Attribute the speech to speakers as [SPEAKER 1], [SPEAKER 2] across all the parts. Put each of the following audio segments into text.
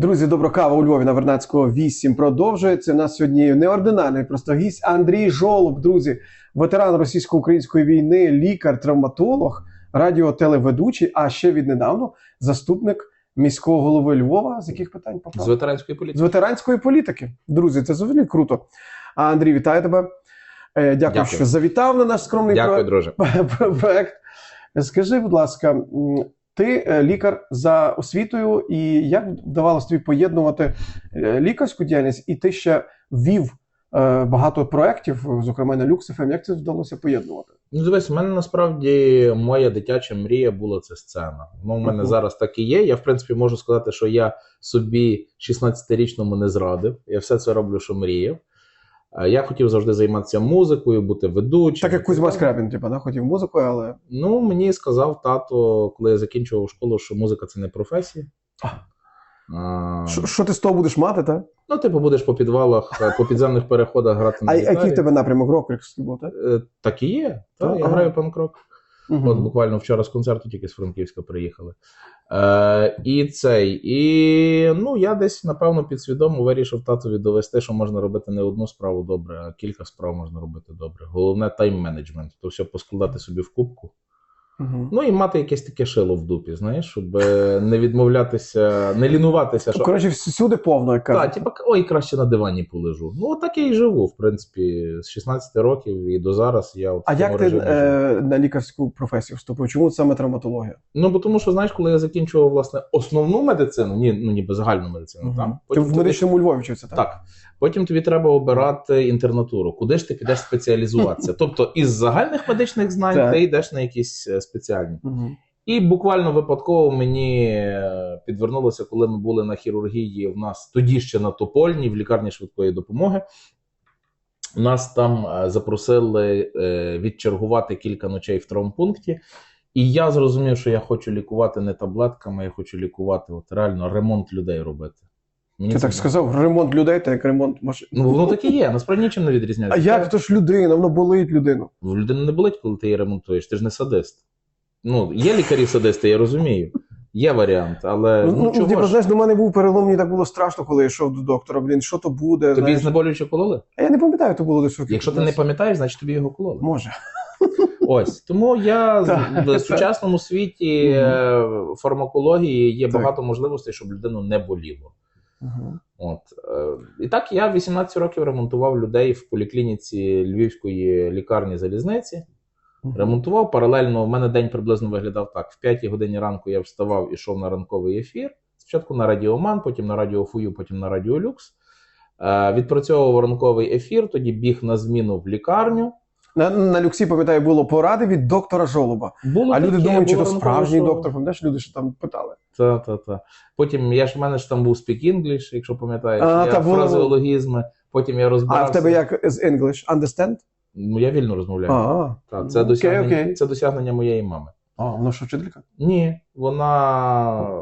[SPEAKER 1] Друзі, добро кава у Львові на Вернадського 8 продовжується. У нас сьогодні неординарний просто гість Андрій Жолоб, друзі, ветеран російсько-української війни, лікар, травматолог, радіотелеведучий, а ще віднедавно заступник міського голови Львова. З яких питань
[SPEAKER 2] З
[SPEAKER 1] попав?
[SPEAKER 2] ветеранської
[SPEAKER 1] З ветеранської політики. Друзі, це взагалі круто. А Андрій, вітаю тебе. Е, Дякую,
[SPEAKER 2] Дякую.
[SPEAKER 1] що завітав на наш скромний
[SPEAKER 2] Дякую,
[SPEAKER 1] проект.
[SPEAKER 2] друже.
[SPEAKER 1] Скажи, будь ласка, ти е, лікар за освітою, і як вдавалося тобі поєднувати е, лікарську діяльність, і ти ще ввів е, багато проєктів, зокрема на Люксифем. Як це вдалося поєднувати?
[SPEAKER 2] Ну, дивись, у мене насправді моя дитяча мрія була це сцена. Ну, у мене
[SPEAKER 1] Мгм.
[SPEAKER 2] зараз так і є. Я, в принципі, можу сказати, що я собі 16-річному не зрадив. Я все це роблю, що мріяв. Е, Я хотів завжди займатися музикою, бути ведучим.
[SPEAKER 1] Так як Кузьма Скрябін, типу, да, хотів музикою, але
[SPEAKER 2] Ну, мені сказав тато, коли я закінчував школу, що музика це не професія.
[SPEAKER 1] А.
[SPEAKER 2] А,
[SPEAKER 1] що, що ти з того будеш мати, так?
[SPEAKER 2] Ну, типу, будеш по підвалах, е, по підземних переходах грати на
[SPEAKER 1] А який в тебе напрямок рок був, так?
[SPEAKER 2] Е, Так і є. Так, я граю панк-рок.
[SPEAKER 1] Мгм.
[SPEAKER 2] От буквально вчора з концерту тільки з Франківська приїхали. Е, і цей. І ну, я десь, напевно, підсвідомо вирішив татові довести, що можна робити не одну справу добре, а кілька справ можна робити добре. Головне тайм-менеджмент. То все поскладати собі в кубку.
[SPEAKER 1] Мгм.
[SPEAKER 2] Ну і мати якесь таке шило в дупі, знаєш, щоб е, не відмовлятися, не лінуватися. Що...
[SPEAKER 1] Коротше, всюди повно, як
[SPEAKER 2] Так, типа, ой, краще на дивані полежу. Ну, так я і живу, в принципі, з 16 років і до зараз я от в
[SPEAKER 1] А як ти
[SPEAKER 2] живу.
[SPEAKER 1] е, на лікарську професію вступив? Чому саме травматологія?
[SPEAKER 2] Ну, бо тому що, знаєш, коли я закінчував власне основну медицину, ні, ну ніби загальну медицину,
[SPEAKER 1] Мгм.
[SPEAKER 2] там
[SPEAKER 1] Ти в медичному Львові вчився, так?
[SPEAKER 2] так. Потім тобі треба обирати інтернатуру. Куди ж ти підеш спеціалізуватися? Тобто із загальних медичних знань
[SPEAKER 1] Так.
[SPEAKER 2] ти йдеш на якісь е, спеціальні.
[SPEAKER 1] Мгм.
[SPEAKER 2] І буквально випадково мені е, підвернулося, коли ми були на хірургії в нас тоді ще на Топольні, в лікарні швидкої допомоги. Нас там е, запросили відчергувати кілька ночей в травмпункті. І я зрозумів, що я хочу лікувати не таблетками, я хочу лікувати от реально ремонт людей робити. Мені
[SPEAKER 1] Ти
[SPEAKER 2] це
[SPEAKER 1] так сказав, ремонт людей, та як ремонт машин.
[SPEAKER 2] Ну, воно так і є, насправді нічим не
[SPEAKER 1] А
[SPEAKER 2] відрізняється.
[SPEAKER 1] як то ж людина, воно болить людину.
[SPEAKER 2] В людини не болить, коли ти її ремонтуєш, ти ж не садист. Ну, є лікарі-садисти, я розумію. Є варіант, але ну,
[SPEAKER 1] Ну,
[SPEAKER 2] чого
[SPEAKER 1] типу,
[SPEAKER 2] ж?
[SPEAKER 1] знаєш, до мене був перелом, мені так було страшно, коли я йшов до доктора. Блін, що то буде?
[SPEAKER 2] Тобі
[SPEAKER 1] знаєш.
[SPEAKER 2] знеболююче кололи?
[SPEAKER 1] А я не пам'ятаю, то було десь років.
[SPEAKER 2] Якщо ти не
[SPEAKER 1] 15.
[SPEAKER 2] пам'ятаєш, значить тобі його кололи.
[SPEAKER 1] Може.
[SPEAKER 2] Ось тому я
[SPEAKER 1] Так,
[SPEAKER 2] в
[SPEAKER 1] так.
[SPEAKER 2] сучасному світі е, фармакології є
[SPEAKER 1] Так.
[SPEAKER 2] багато можливостей, щоб людину не боліло.
[SPEAKER 1] Мгм.
[SPEAKER 2] От е, і так я 18 років ремонтував людей в поліклініці Львівської лікарні залізниці.
[SPEAKER 1] Мгм.
[SPEAKER 2] Ремонтував паралельно. У мене день приблизно виглядав так: в 5 годині ранку я вставав і йшов на ранковий ефір. Спочатку на Радіоман, потім на Радіо Фую, потім на Радіо Люкс. Е, відпрацьовував ранковий ефір, тоді біг на зміну в лікарню.
[SPEAKER 1] На, на люксі, пам'ятаю, було поради від доктора Жолоба.
[SPEAKER 2] Було
[SPEAKER 1] а люди
[SPEAKER 2] таке,
[SPEAKER 1] думають, чи то справжній
[SPEAKER 2] ранкове
[SPEAKER 1] доктор, пам'ятаєш, люди що там питали.
[SPEAKER 2] Та, та, та. Потім я ж в мене ж там був Speak English, якщо пам'ятаєш,
[SPEAKER 1] А,
[SPEAKER 2] я
[SPEAKER 1] та,
[SPEAKER 2] фразеологізми. Потім я
[SPEAKER 1] А в тебе як з English? Understand?
[SPEAKER 2] Ну, я вільно розмовляю.
[SPEAKER 1] А,
[SPEAKER 2] Та, це,
[SPEAKER 1] Окей,
[SPEAKER 2] досягнення,
[SPEAKER 1] окей.
[SPEAKER 2] це досягнення моєї мами.
[SPEAKER 1] а, вона що, вчителька?
[SPEAKER 2] Ні, вона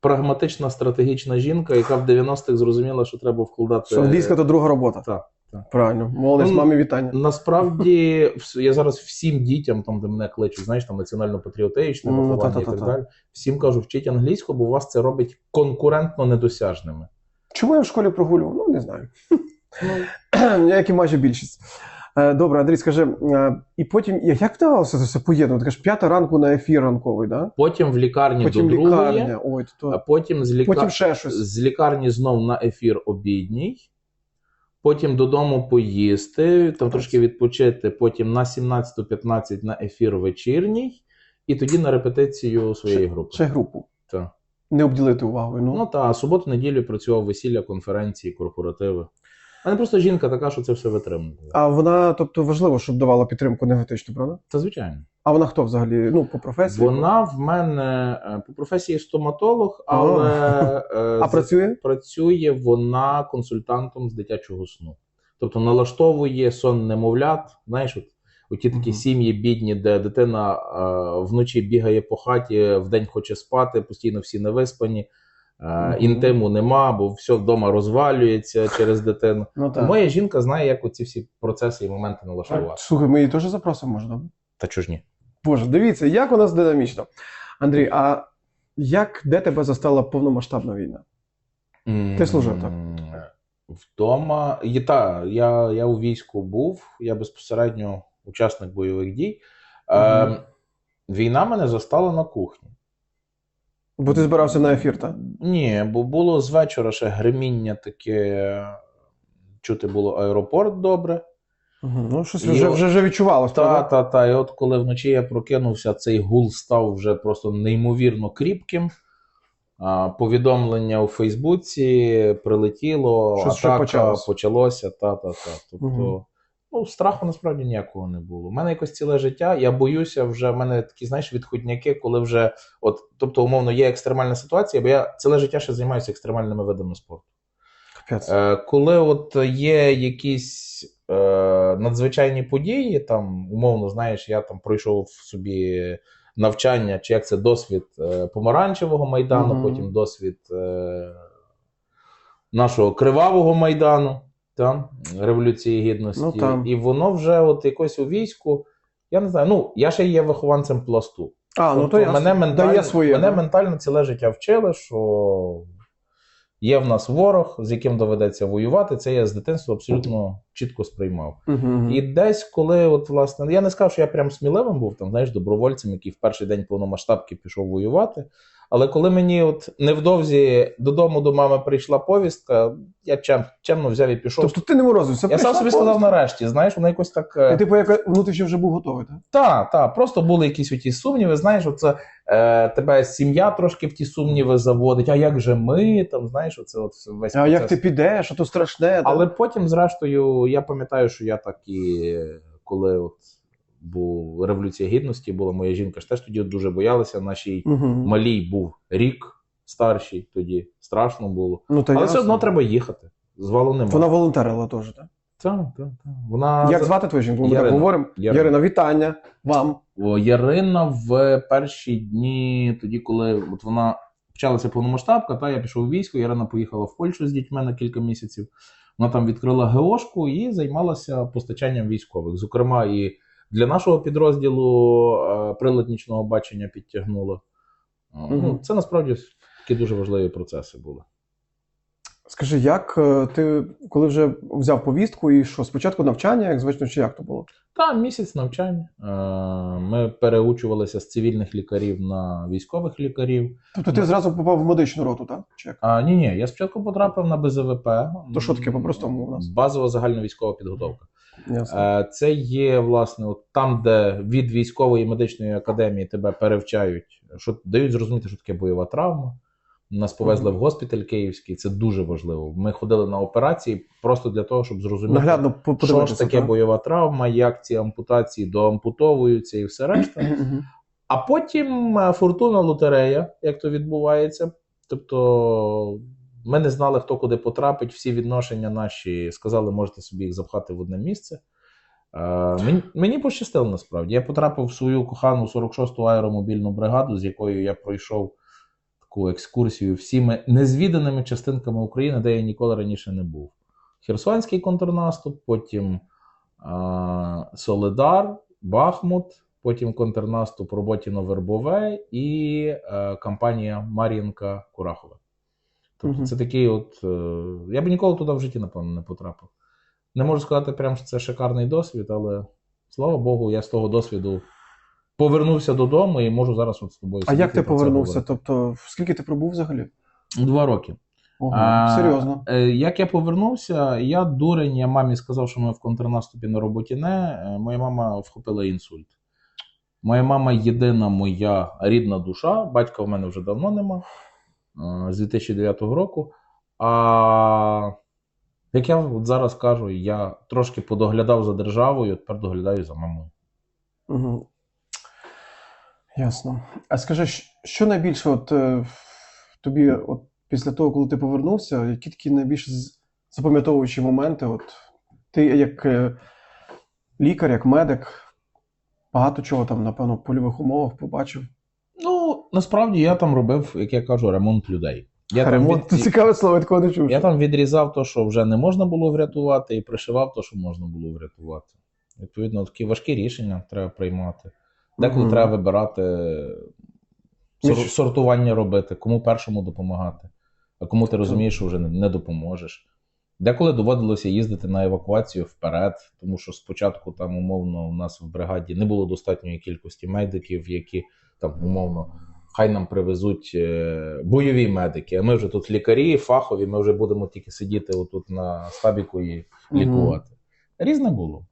[SPEAKER 2] прагматична стратегічна жінка, яка в 90-х зрозуміла, що треба вкладати.
[SPEAKER 1] Що англійська то друга робота.
[SPEAKER 2] Так, так.
[SPEAKER 1] Правильно. Молодець,
[SPEAKER 2] Ну,
[SPEAKER 1] мамі вітання.
[SPEAKER 2] Насправді, я зараз всім дітям, там, де мене кличуть, знаєш, там національно-патріотичне
[SPEAKER 1] Ну,
[SPEAKER 2] виховання і
[SPEAKER 1] та-та-та-та.
[SPEAKER 2] так далі. Всім кажу, вчіть англійську, бо вас це робить конкурентно недосяжними.
[SPEAKER 1] Чому я в школі прогулював? Ну, не знаю.
[SPEAKER 2] Ну,
[SPEAKER 1] Як і майже більшість. Е, Добре, Андрій, скажи, е, і потім як вдавалося це все поєднувати? Ти кажеш, п'ята ранку на ефір ранковий, да?
[SPEAKER 2] потім в лікарні
[SPEAKER 1] Потім
[SPEAKER 2] до другої,
[SPEAKER 1] лікарня, ой, то,
[SPEAKER 2] а потім з, ліка...
[SPEAKER 1] потім ще щось.
[SPEAKER 2] з лікарні знов на ефір обідній. Потім додому поїсти, там трошки відпочити, потім на 17.15 на ефір вечірній, і тоді на репетицію своєї групи.
[SPEAKER 1] Ще групу.
[SPEAKER 2] Так.
[SPEAKER 1] Не обділити увагою. Ну,
[SPEAKER 2] Ну та суботу-неділю працював весілля, конференції, корпоративи. А не просто жінка така, що це все витримує.
[SPEAKER 1] А вона, тобто, важливо, щоб давала підтримку енергетичну, правда?
[SPEAKER 2] Це звичайно.
[SPEAKER 1] А вона хто взагалі? Ну, по професії?
[SPEAKER 2] Вона в мене е, по професії стоматолог, але е,
[SPEAKER 1] А
[SPEAKER 2] з-
[SPEAKER 1] працює?
[SPEAKER 2] працює вона консультантом з дитячого сну. Тобто налаштовує сон немовлят. Знаєш, от, оті такі сім'ї бідні, де дитина е, вночі бігає по хаті, вдень хоче спати, постійно всі невиспані, е, інтиму нема, бо все вдома розвалюється через дитину.
[SPEAKER 1] Ну, так.
[SPEAKER 2] Моя жінка знає, як оці всі процеси і моменти налаштувати.
[SPEAKER 1] Слухай, ми її теж запросимо, добре?
[SPEAKER 2] Та чого ж ні?
[SPEAKER 1] Боже, дивіться, як у нас динамічно. Андрій, а як де тебе застала повномасштабна війна? Ти служив, так?
[SPEAKER 2] Вдома. І, та, я, я у війську був, я безпосередньо учасник бойових дій. Е, війна мене застала на кухні.
[SPEAKER 1] Бо ти збирався на ефір, так?
[SPEAKER 2] Ні, бо було з вечора ще гриміння таке. Чути було аеропорт добре.
[SPEAKER 1] Угу. Ну, щось
[SPEAKER 2] І
[SPEAKER 1] вже,
[SPEAKER 2] от-
[SPEAKER 1] вже, відчувалось,
[SPEAKER 2] Та,
[SPEAKER 1] правда?
[SPEAKER 2] та, та. І от коли вночі я прокинувся, цей гул став вже просто неймовірно кріпким. А, повідомлення у Фейсбуці прилетіло,
[SPEAKER 1] Щось
[SPEAKER 2] атака
[SPEAKER 1] почалось.
[SPEAKER 2] почалося, та, та, та. Тобто,
[SPEAKER 1] Мгм.
[SPEAKER 2] Ну, страху насправді ніякого не було. У мене якось ціле життя. Я боюся вже, в мене такі, знаєш, відходняки, коли вже, от, тобто, умовно, є екстремальна ситуація, бо я ціле життя ще займаюся екстремальними видами спорту.
[SPEAKER 1] Капець.
[SPEAKER 2] Е, коли от є якісь е, надзвичайні події, там, умовно, знаєш, я там пройшов собі навчання, чи як це досвід е, помаранчевого майдану,
[SPEAKER 1] Мгм.
[SPEAKER 2] потім досвід е, нашого кривавого майдану, та, Революції Гідності.
[SPEAKER 1] Ну, там.
[SPEAKER 2] І воно вже от якось у війську. Я не знаю, ну я ще є вихованцем пласту.
[SPEAKER 1] А, ну то
[SPEAKER 2] Тобто
[SPEAKER 1] я
[SPEAKER 2] мене ментально,
[SPEAKER 1] дає своє.
[SPEAKER 2] мене
[SPEAKER 1] да?
[SPEAKER 2] ментально ціле життя вчили, що є в нас ворог, з яким доведеться воювати. Це я з дитинства абсолютно чітко сприймав.
[SPEAKER 1] Мгм.
[SPEAKER 2] І десь, коли, от, власне, я не скажу, що я прям сміливим був, там, знаєш, добровольцем, який в перший день повномасштабки пішов воювати. Але коли мені от невдовзі додому до мами прийшла повістка, я чем, чемно взяв і пішов.
[SPEAKER 1] Тобто ти не морозився.
[SPEAKER 2] я сам собі сказав нарешті, знаєш, вона якось так. е,
[SPEAKER 1] І типу, як внутрішньо вже був готовий, так?
[SPEAKER 2] та, та, просто були якісь оті сумніви. Знаєш, оце е, тебе сім'я трошки в ті сумніви заводить. А як же ми? Там знаєш, оце от весь
[SPEAKER 1] А як ти підеш, а то страшне. так?
[SPEAKER 2] Але потім, зрештою, я пам'ятаю, що я так і коли от був революція гідності, була моя жінка ж теж тоді дуже боялася. Нашій
[SPEAKER 1] Мгм.
[SPEAKER 2] малій був рік старший тоді. Страшно було.
[SPEAKER 1] Ну, та
[SPEAKER 2] Але
[SPEAKER 1] ясно.
[SPEAKER 2] все одно треба їхати. Звалу нема.
[SPEAKER 1] Вона волонтерила теж, так?
[SPEAKER 2] Так, так, так. Вона
[SPEAKER 1] Як звати твою жінку? Ми так
[SPEAKER 2] Ярина.
[SPEAKER 1] говоримо.
[SPEAKER 2] Ярина.
[SPEAKER 1] Ярина, вітання вам.
[SPEAKER 2] О, Ярина в перші дні, тоді, коли от вона почалася повномасштабка, та я пішов у військо, Ярина поїхала в Польщу з дітьми на кілька місяців. Вона там відкрила ГОшку і займалася постачанням військових. Зокрема, і для нашого підрозділу е, прилад нічного бачення підтягнула. Е, Ну, це насправді такі дуже важливі процеси були.
[SPEAKER 1] Скажи, як е, ти коли вже взяв повістку і що? Спочатку навчання, як звично, чи як то було?
[SPEAKER 2] Та місяць навчання. Ми переучувалися з цивільних лікарів на військових лікарів.
[SPEAKER 1] Тобто ти зразу попав в медичну роту, так? Чи як?
[SPEAKER 2] А, ні, ні, я спочатку потрапив на БЗВП.
[SPEAKER 1] То що таке по-простому у нас?
[SPEAKER 2] Базова загальновійськова підготовка.
[SPEAKER 1] Ясно.
[SPEAKER 2] Е, Це є, власне, от там, де від військової медичної академії тебе перевчають, що дають зрозуміти, що таке бойова травма. Нас повезли
[SPEAKER 1] Мгм.
[SPEAKER 2] в госпіталь київський, це дуже важливо. Ми ходили на операції просто для того, щоб зрозуміти,
[SPEAKER 1] Наглядно
[SPEAKER 2] що ж таке
[SPEAKER 1] так?
[SPEAKER 2] бойова травма, як ці ампутації доампутовуються і все решта. А потім е, фортуна лотерея, як то відбувається. Тобто ми не знали, хто куди потрапить. Всі відношення наші сказали, можете собі їх запхати в одне місце. Е, Мені, мені пощастило насправді. Я потрапив в свою кохану 46-ту аеромобільну бригаду, з якою я пройшов таку екскурсію всіми незвіданими частинками України, де я ніколи раніше не був. Херсонський контрнаступ, потім а, Соледар, Бахмут, потім контрнаступ Роботіно-Вербове і е, кампанія Мар'їнка Курахове. Тобто це такий от. е, я б ніколи туди в житті, напевно, не потрапив. Не можу сказати, прям, що це шикарний досвід, але слава Богу, я з того досвіду повернувся додому і можу зараз от з тобою.
[SPEAKER 1] А як ти повернувся? Тобто, скільки ти пробув взагалі?
[SPEAKER 2] Два роки.
[SPEAKER 1] Ого,
[SPEAKER 2] А,
[SPEAKER 1] серйозно.
[SPEAKER 2] е, Як я повернувся, я дурень, я мамі сказав, що ми в контрнаступі на роботі не. е, Моя мама вхопила інсульт. Моя мама єдина моя рідна душа. Батька в мене вже давно нема з 2009 року. А як я от зараз кажу, я трошки подоглядав за державою, тепер доглядаю за мамою.
[SPEAKER 1] Угу. Ясно. А скажи, що найбільше от, е, тобі, от, після того, коли ти повернувся, які такі найбільш запам'ятовуючі моменти? От, ти як е, лікар, як медик, багато чого там, напевно, в польових умовах побачив.
[SPEAKER 2] Насправді я там робив, як я кажу, ремонт людей. Я там
[SPEAKER 1] Ремонт,
[SPEAKER 2] від-
[SPEAKER 1] цікаве слово, я такого не чув.
[SPEAKER 2] Я там відрізав те, що вже не можна було врятувати, і пришивав те, що можна було врятувати. Відповідно, такі важкі рішення треба приймати. Деколи
[SPEAKER 1] Мгм.
[SPEAKER 2] треба вибирати сор- сортування робити, кому першому допомагати. а кому ти розумієш, що вже не допоможеш. Деколи доводилося їздити на евакуацію вперед, тому що спочатку там умовно у нас в бригаді не було достатньої кількості медиків, які там умовно хай нам привезуть е, бойові медики. А ми вже тут лікарі, фахові, ми вже будемо тільки сидіти отут на стабіку і лікувати. Різне було.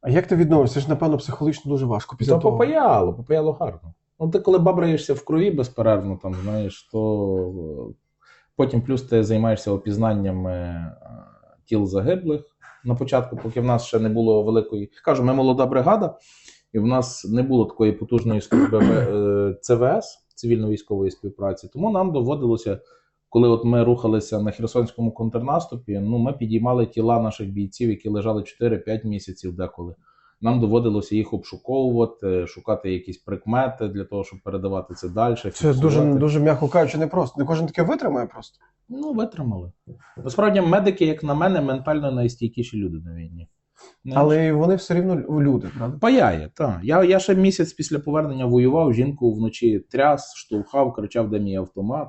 [SPEAKER 1] А як ти відновився? Ж, напевно, психологічно дуже важко після
[SPEAKER 2] Та
[SPEAKER 1] того.
[SPEAKER 2] попаяло, попаяло гарно. Ну, ти коли бабраєшся в крові безперервно, там, знаєш, то е, потім плюс ти займаєшся опізнанням е, тіл загиблих. На початку, поки в нас ще не було великої. Кажу, ми молода бригада, і в нас не було такої потужної служби е, ЦВС, цивільно-військової співпраці. Тому нам доводилося, коли от ми рухалися на Херсонському контрнаступі, ну, ми підіймали тіла наших бійців, які лежали 4-5 місяців деколи. Нам доводилося їх обшуковувати, шукати якісь прикмети для того, щоб передавати це далі.
[SPEAKER 1] Це дуже, дуже, м'яко кажучи, непросто. Не кожен таке витримає просто.
[SPEAKER 2] Ну, витримали. Насправді, медики, як на мене, ментально найстійкіші люди на війні. Не
[SPEAKER 1] Але вони все рівно люди, правда?
[SPEAKER 2] Паяє, так. Я, я ще місяць після повернення воював, жінку вночі тряс, штовхав, кричав, де мій автомат.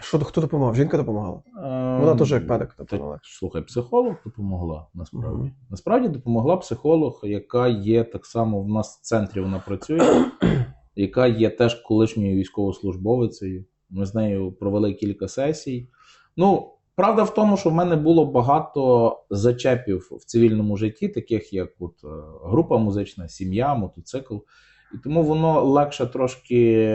[SPEAKER 1] Що хто допомагав? Жінка допомагала.
[SPEAKER 2] Ем,
[SPEAKER 1] Вона теж як медик допомагала.
[SPEAKER 2] Слухай, психолог допомогла насправді.
[SPEAKER 1] Мгм.
[SPEAKER 2] Насправді допомогла психолог, яка є так само в нас в центрі, вона працює, яка є теж колишньою військовослужбовицею. Ми з нею провели кілька сесій. Ну, правда в тому, що в мене було багато зачепів в цивільному житті, таких як от, е, група музична, сім'я, мотоцикл. І тому воно легше трошки,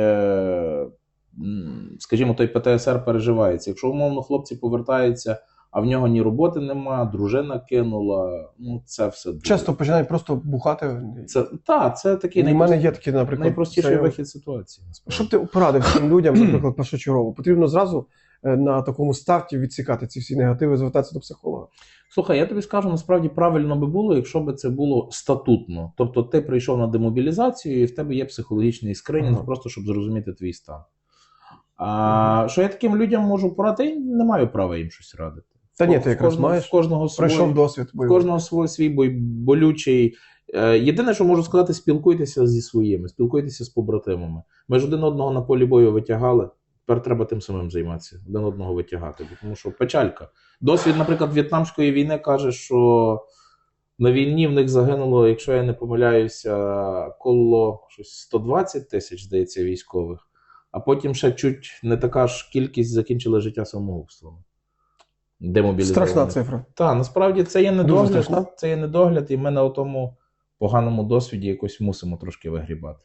[SPEAKER 2] скажімо, той ПТСР переживається. Якщо умовно хлопці повертаються, а в нього ні роботи нема, дружина кинула, ну це все дуже.
[SPEAKER 1] Часто починають просто бухати.
[SPEAKER 2] Це, та, це такий
[SPEAKER 1] У мене є такі, наприклад,
[SPEAKER 2] найпростіший
[SPEAKER 1] це-
[SPEAKER 2] вихід ситуації. насправді.
[SPEAKER 1] Що б ти порадив цим людям, наприклад, першочергово? Потрібно зразу на такому старті відсікати ці всі негативи, звертатися до психолога.
[SPEAKER 2] Слухай, я тобі скажу, насправді правильно би було, якщо б це було статутно. Тобто ти прийшов на демобілізацію, і в тебе є психологічний скринінг,
[SPEAKER 1] Ага.
[SPEAKER 2] просто щоб зрозуміти твій стан. А що я таким людям можу порадити? Я не маю права їм щось радити.
[SPEAKER 1] Та ні, ти якраз маєш.
[SPEAKER 2] в кожного свій,
[SPEAKER 1] Пройшов досвід
[SPEAKER 2] в кожного свій, свій бой, болючий. Е, Єдине, що можу сказати, спілкуйтеся зі своїми, спілкуйтеся з побратимами. Ми ж один одного на полі бою витягали. Тепер треба тим самим займатися, один одного витягати. Тому що печалька. Досвід, наприклад, В'єтнамської війни каже, що на війні в них загинуло, якщо я не помиляюся, коло щось 120 тисяч, здається, військових, а потім ще чуть не така ж кількість закінчила життя самогубством.
[SPEAKER 1] Страшна цифра.
[SPEAKER 2] Так, насправді це є недогляд, це є недогляд, і ми на тому поганому досвіді якось мусимо трошки вигрібати.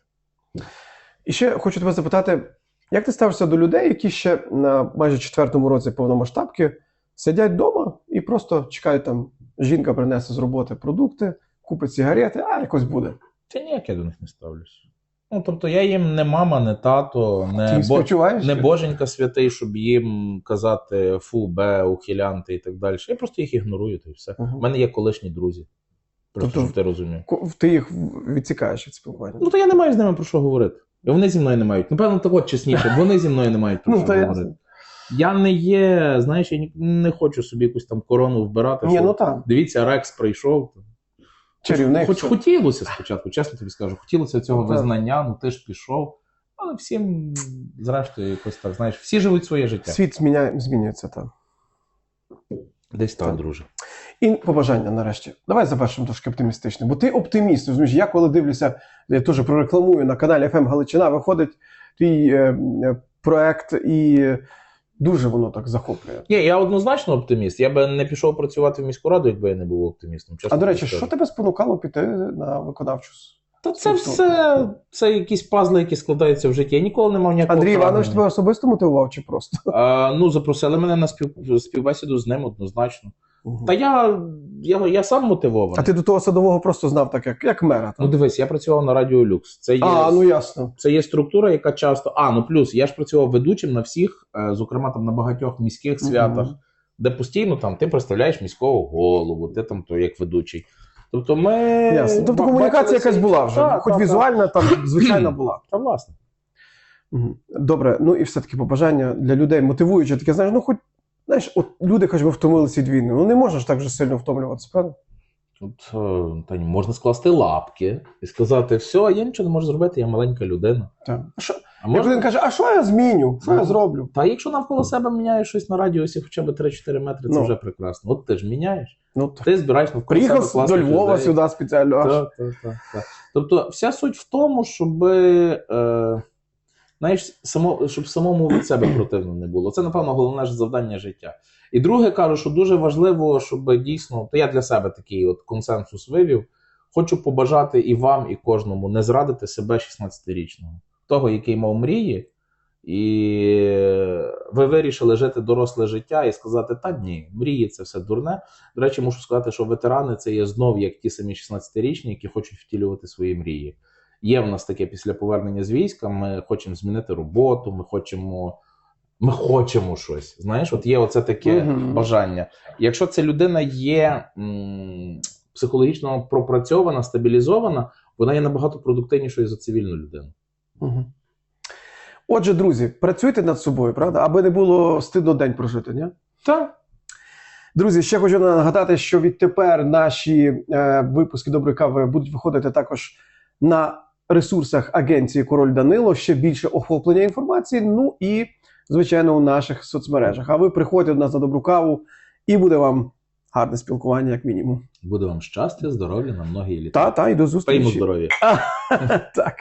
[SPEAKER 1] І ще хочу тебе запитати, як ти ставишся до людей, які ще на майже четвертому році повномасштабки сидять вдома і просто чекають там, жінка принесе з роботи продукти, купить сигарети, а якось буде.
[SPEAKER 2] Та ніяк я до них не ставлюсь. Ну, тобто я їм не мама, не тато, не, бо, не боженька святий, щоб їм казати фу, бе, ухилянти і так далі. Я просто їх ігнорую, то і все. У мене є колишні друзі. Просто
[SPEAKER 1] Тобто-
[SPEAKER 2] щоб ти розумів.
[SPEAKER 1] Ти їх відсікаєш від спілкування.
[SPEAKER 2] Ну, то я не маю з ними про що говорити. І вони зі мною не мають. Напевно, так от чесніше, вони зі мною не мають про
[SPEAKER 1] Ну,
[SPEAKER 2] що говорити. Я не є, знаєш, я не хочу собі якусь там корону вбирати.
[SPEAKER 1] Ні, ну так.
[SPEAKER 2] Дивіться, Рекс прийшов.
[SPEAKER 1] Чарівник.
[SPEAKER 2] Хоч хотілося спочатку, чесно тобі скажу, хотілося цього
[SPEAKER 1] Ну,
[SPEAKER 2] визнання, ну ти ж пішов. Але всім, зрештою, якось так, знаєш, всі живуть своє життя.
[SPEAKER 1] Світ зміняє, змінюється там.
[SPEAKER 2] Десь Так. друже.
[SPEAKER 1] І побажання нарешті. Давай завершимо трошки оптимістично. Бо ти оптиміст. Розумієш, я коли дивлюся, я теж прорекламую на каналі FM Галичина, виходить твій е, е, проект, і дуже воно так захоплює.
[SPEAKER 2] Ні, я однозначно оптиміст. Я би не пішов працювати в міську раду, якби я не був оптимістом. Чесно
[SPEAKER 1] А до речі, що тебе спонукало піти на виконавчу?
[SPEAKER 2] Та це все це якісь пазли, які складаються в житті. Я ніколи не мав ніякого.
[SPEAKER 1] Андрій Іванович тебе особисто мотивував чи просто?
[SPEAKER 2] А, ну, запросили мене на спів... співбесіду з ним однозначно. Та я, я, я сам мотивований.
[SPEAKER 1] А ти до того садового просто знав так, як, як мера.
[SPEAKER 2] Ну дивись, я працював на Радіо Люкс. Це є,
[SPEAKER 1] а, ну ясно.
[SPEAKER 2] це є структура, яка часто. А, ну плюс я ж працював ведучим на всіх, е, зокрема там на багатьох міських святах, де постійно там ти представляєш міського голову, ти там то як ведучий. Тобто ми.
[SPEAKER 1] Ясно. Тобто комунікація якась була вже.
[SPEAKER 2] Так,
[SPEAKER 1] Хоч
[SPEAKER 2] так,
[SPEAKER 1] візуальна, там звичайна була.
[SPEAKER 2] Та власне.
[SPEAKER 1] Добре, ну і все-таки побажання для людей мотивуюче таке, знаєш, ну хоч знаєш, от люди хоч би втомилися від війни. Ну не можна ж так же сильно втомлюватися, правда?
[SPEAKER 2] Тут е, та ні, можна скласти лапки і сказати: все, я нічого не можу зробити, я маленька людина.
[SPEAKER 1] Так. А що,
[SPEAKER 2] А
[SPEAKER 1] Як він каже, а що я зміню? Що я
[SPEAKER 2] Ну.
[SPEAKER 1] зроблю?
[SPEAKER 2] Та якщо навколо себе міняєш щось на радіусі хоча б 3-4 метри, це
[SPEAKER 1] Ну.
[SPEAKER 2] вже прекрасно. От ти ж міняєш.
[SPEAKER 1] Ну,
[SPEAKER 2] Ти збираєш навколо
[SPEAKER 1] приїхав
[SPEAKER 2] себе класних
[SPEAKER 1] до Львова
[SPEAKER 2] людей.
[SPEAKER 1] сюди спеціально.
[SPEAKER 2] Так, так, так, так. Тобто, вся суть в тому, щоб, е, знаєш, само, щоб самому від себе противно не було. Це, напевно, головне ж завдання життя. І друге, кажу, що дуже важливо, щоб дійсно, то я для себе такий от консенсус вивів. Хочу побажати і вам, і кожному не зрадити себе 16-річного, того, який мав мрії, і ви вирішили жити доросле життя і сказати: та ні, мрії це все дурне. До речі, мушу сказати, що ветерани це є знов як ті самі 16-річні, які хочуть втілювати свої мрії. Є в нас таке після повернення з війська. Ми хочемо змінити роботу, ми хочемо. Ми хочемо щось. Знаєш, от є оце таке
[SPEAKER 1] Мгм.
[SPEAKER 2] бажання. Якщо ця людина є м, психологічно пропрацьована, стабілізована, вона є набагато продуктивнішою за цивільну людину.
[SPEAKER 1] Мгм. Отже, друзі, працюйте над собою, правда? Аби не було стидно день прожити, ні?
[SPEAKER 2] Так.
[SPEAKER 1] Друзі, ще хочу нагадати, що відтепер наші е, випуски доброї кави будуть виходити також на ресурсах агенції Король Данило. Ще більше охоплення інформації. Ну і, звичайно, у наших соцмережах. А ви приходьте до нас на добру каву, і буде вам гарне спілкування, як мінімум.
[SPEAKER 2] Буде вам щастя, здоров'я на многі літа.
[SPEAKER 1] Та, та, і до
[SPEAKER 2] Пеймо
[SPEAKER 1] зустрічі.
[SPEAKER 2] здоров'я.
[SPEAKER 1] Так.